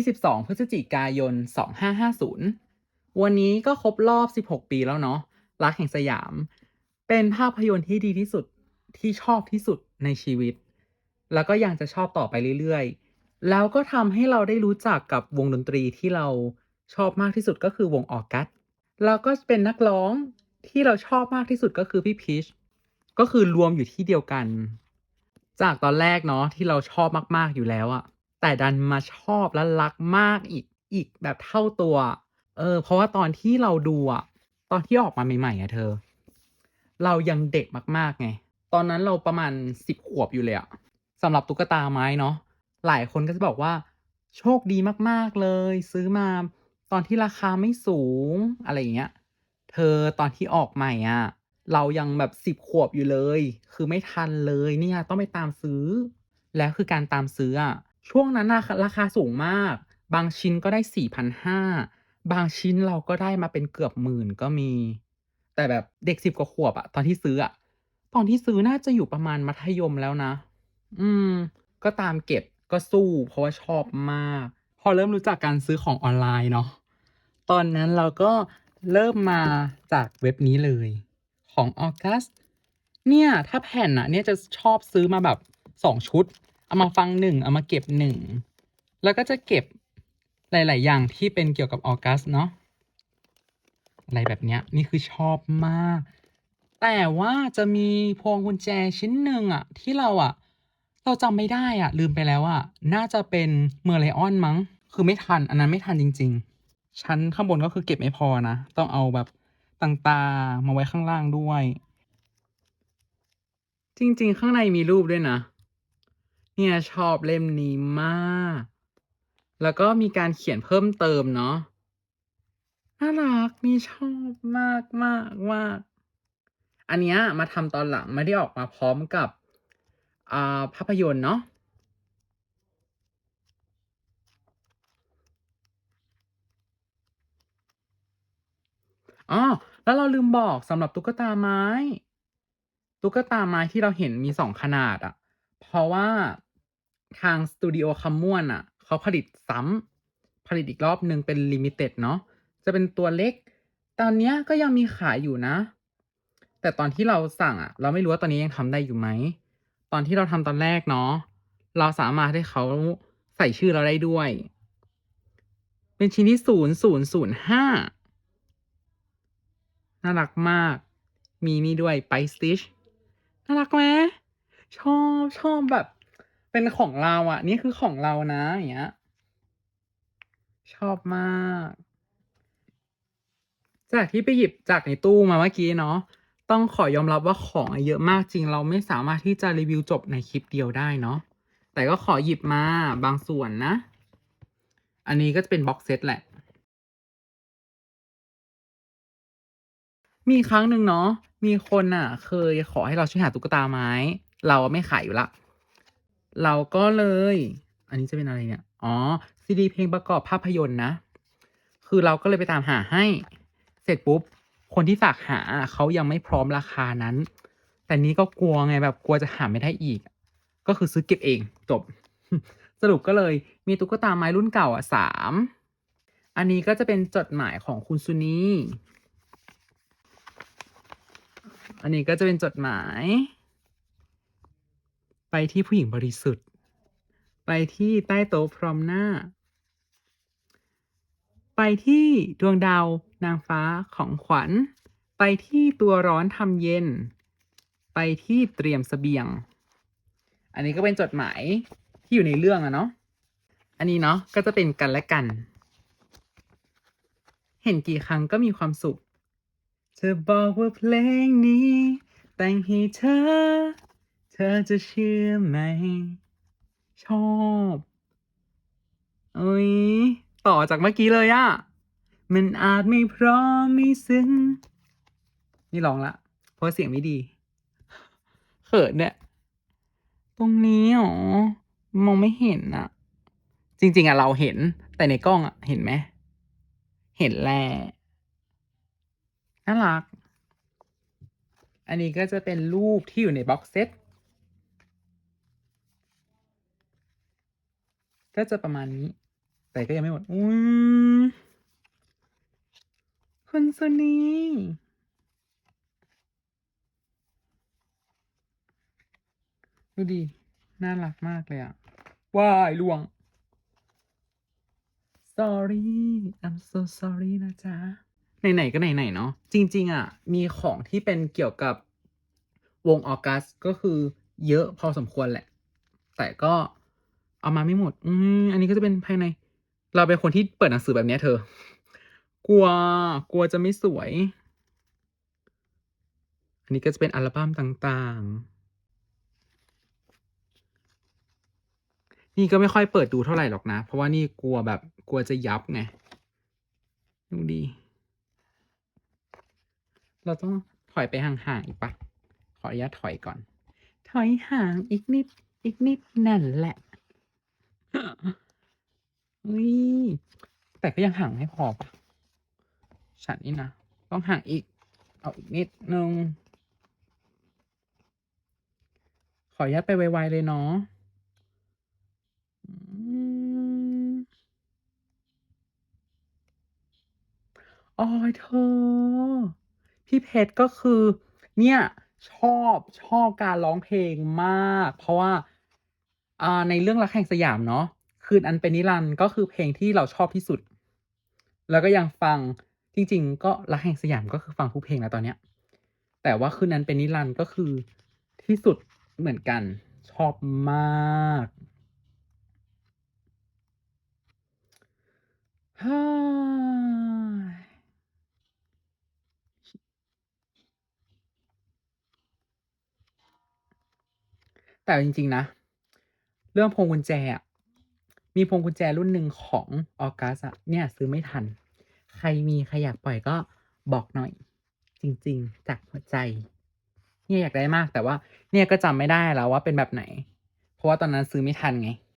22 พฤศจิกายน 2550 วันนี้ก็ครบรอบ 16 ปีแล้วเนาะ รักแห่งสยาม เป็นภาพยนตร์ที่ดีที่สุดที่ชอบที่สุดในชีวิต แล้วก็ยังจะชอบต่อไปเรื่อยๆ แล้วก็ทำให้เราได้รู้จักกับวงดนตรีที่เราชอบมากที่สุดก็คือวงออกัส แล้วก็เป็นนักร้องที่เราชอบมากที่สุดก็คือพี่พีช ก็คือรวมอยู่ที่เดียวกัน จากตอนแรกเนาะที่เราชอบมากๆอยู่แล้วอะ แต่ดันมาชอบและรักมากอีกอีกแบบเท่าตัว เออ เพราะว่าตอนที่เราดูอะตอนที่ออกมาใหม่ๆอะเธอ เรายังเด็กมากๆไง ตอนนั้นเราประมาณสิบขวบอยู่เลยอะสำหรับตุ๊กตาไม้เนาะหลายคนก็จะบอกว่าโชคดีมากๆเลย ซื้อมาตอนที่ราคาไม่สูงอะไรอย่างเงี้ย เธอตอนที่ออกใหม่อะเรายังแบบสิบขวบอยู่เลย คือไม่ทันเลยเนี่ยต้องไปตามซื้อ แล้วคือการตามซื้ออะ ช่วงนั้นราคาสูงมาก บางชิ้นก็ได้สี่พันห้าบางชิ้นเราก็ได้มาเป็นเกือบหมื่นก็มี แต่แบบเด็กสิบกว่าขวบอะตอนที่ซื้ออะตอนที่ซื้อน่าจะอยู่ประมาณมัธยมแล้วนะ อืม ก็ตามเก็บก็สู้ เพราะว่าชอบมาก พอเริ่มรู้จักการซื้อของออนไลน์เนาะ ตอนนั้นเราก็เริ่มมาจากเว็บนี้เลย ของออกัส เนี่ย ถ้าแผ่นอะเนี่ยจะชอบซื้อมาแบบสองชุด เอามาฟังหนึ่งเอามาเก็บหนึ่งแล้วก็จะเก็บหลาย ๆ อย่างที่เป็นเกี่ยวกับออกัสเนาะอะไรแบบเนี้ยนี่คือชอบมาก แต่ว่าจะมีพวงกุญแจชิ้นหนึ่งอะที่เราอะเราจำไม่ได้อะลืมไปแล้วอะน่าจะเป็นเมอร์ไลออนมั้ง คือไม่ทัน อันนั้นไม่ทันจริง ๆ ชั้นข้างบนก็คือเก็บไม่พอนะ ต้องเอาแบบต่างๆมาไว้ข้างล่างด้วย จริง ๆ ข้างในมีรูปด้วยนะ เนี่ยชอบเล่มนี้มาก แล้วก็มีการเขียนเพิ่มเติมเนาะ น่ารักนี่ชอบมากมากมาก อันเนี้ยมาทำตอนหลังไม่ได้ออกมาพร้อมกับอ่าภาพยนตร์เนาะอ๋อแล้วเราลืมบอกสำหรับตุ๊กตาไม้ ตุ๊กตาไม้ที่เราเห็นมี2ขนาดอะเพราะว่า ทางสตูดิโอคำม่วนน่ะเขาผลิตซ้ำผลิตอีกรอบหนึ่งเป็นลิมิเต็ดเนาะจะเป็นตัวเล็ก ตอนเนี้ยก็ยังมีขายอยู่นะ แต่ตอนที่เราสั่งอะเราไม่รู้ว่าตอนนี้ยังทำได้อยู่ไหม ตอนที่เราทำตอนแรกเนาะเราสามารถให้เขาใส่ชื่อเราได้ด้วย เป็นชิ้นที่0005น่ารักมาก มีนี่ด้วย Bite Stitch น่ารักไหมชอบชอบแบบ เป็นของเราอะนี่คือของเรานะอย่างเงี้ย ชอบมาก จากที่ไปหยิบจากในตู้มาเมื่อกี้เนาะต้องขอยอมรับว่าของเยอะมากจริง เราไม่สามารถที่จะรีวิวจบในคลิปเดียวได้เนาะแต่ก็ขอหยิบมาบางส่วนนะ อันนี้ก็จะเป็นบ็อกเซตแหละ มีครั้งหนึ่งเนาะมีคนน่ะ เคยขอให้เราช่วยหาตุ๊กตาไม้ เราไม่ขายอยู่ล้ว เราก็เลย อันนี้จะเป็นอะไรเนี่ย อ๋อซีดีเพลงประกอบภาพยนตร์นะ คือเราก็เลยไปตามหาให้ เสร็จปุ๊บ คนที่ฝากหาเขายังไม่พร้อมราคานั้น แต่นี้ก็กลัวไงแบบกลัวจะหาไม่ได้อีก ก็คือซื้อเก็บเองจบ สรุปก็เลยมีตุ๊กตาไม้รุ่นเก่าอะ3อันนี้ก็จะเป็นจดหมายของคุณซุนีอันนี้ก็จะเป็นจดหมาย ไปที่ผู้หญิงบริสุทธิ์ ไปที่ใต้โต๊ะพร้อมหน้า ไปที่ดวงดาวนางฟ้าของขวัญ ไปที่ตัวร้อนทำเย็น ไปที่เตรียมเสบียง อันนี้ก็เป็นจดหมายที่อยู่ในเรื่องอะเนาะ อันนี้เนาะก็จะเป็นกันและกัน เห็นกี่ครั้งก็มีความสุข เธอบอกว่าเพลงนี้ แต่งให้เธอ เธอจะเชื่อไหม ชอบโอ้ยต่อจากเมื่อกี้เลยอะมันอาจไม่พร้อมไม่ซึ้งนี่ร้องละ เพราะเสียงไม่ดี เขินเนี่ย ตรงนี้หรอ มองไม่เห็นอะจริง ๆอะเราเห็น แต่ในกล้องอะเห็นไหม เห็นแหละน่ารัก อันนี้ก็จะเป็นรูปที่อยู่ในบ็อกเซต ก็จะประมาณนี้ แต่ก็ยังไม่หมดอุ้ยคุณซุนีดูดิน่ารักมากเลยอะว้ายล่วง sorry I'm so sorry นะจ๊ะ ไหน ๆ ก็ไหน ๆ เนาะจริง ๆอะมีของที่เป็นเกี่ยวกับวงออกัสก็คือเยอะพอสมควรแหละ แต่ก็ เอามาไม่หมด อืมอันนี้ก็จะเป็นภายใน เราเป็นคนที่เปิดหนังสือแบบนี้เธอ กลัว กลัวจะไม่สวย อันนี้ก็จะเป็นอัลบั้มต่างๆ นี่ก็ไม่ค่อยเปิดดูเท่าไหร่หรอกนะ เพราะว่านี่กลัวแบบ กลัวจะยับไง ดูดิเราต้องถอยไปห่างๆอีกปล่า?ขออนุญาตถอยก่อน ถอยห่างอีกนิด อีกนิดนั่นแหละ อุ๊ยแต่ก็ยังห่างไม่พอปล่า?ฉันนี่นะ ต้องห่างอีก เอาอีกนิดนึง ขออนุญาตไปไวๆเลยเนาะอืมอเธอ พี่เพชรก็คือ เนี่ย ชอบชอบการร้องเพลงมาก เพราะว่า ในเรื่องรักแห่งสยามเนาะคืนอันเป็นนิรันด์ก็คือเพลงที่เราชอบที่สุด แล้วก็ยังฟังจริง ๆ ก็รักแห่งสยามก็คือฟังทุกเพลงแล้วตอนเนี้ย แต่ว่าคืนนั้นเป็นนิรันด์ก็คือที่สุดเหมือนกันชอบมาก แต่จริง ๆ นะ เรื่องพวงกุญแจอะมีพวงกุญแจรุ่นหนึ่งของออกัสอะเนี่ยซื้อไม่ทัน ใครมีใครอยากปล่อยก็บอกหน่อย จริง ๆ จากหัวใจ เนี่ยอยากได้มากแต่ว่า เนี่ยก็จำไม่ได้แล้วว่าเป็นแบบไหน เพราะว่าตอนนั้นซื้อไม่ทันไง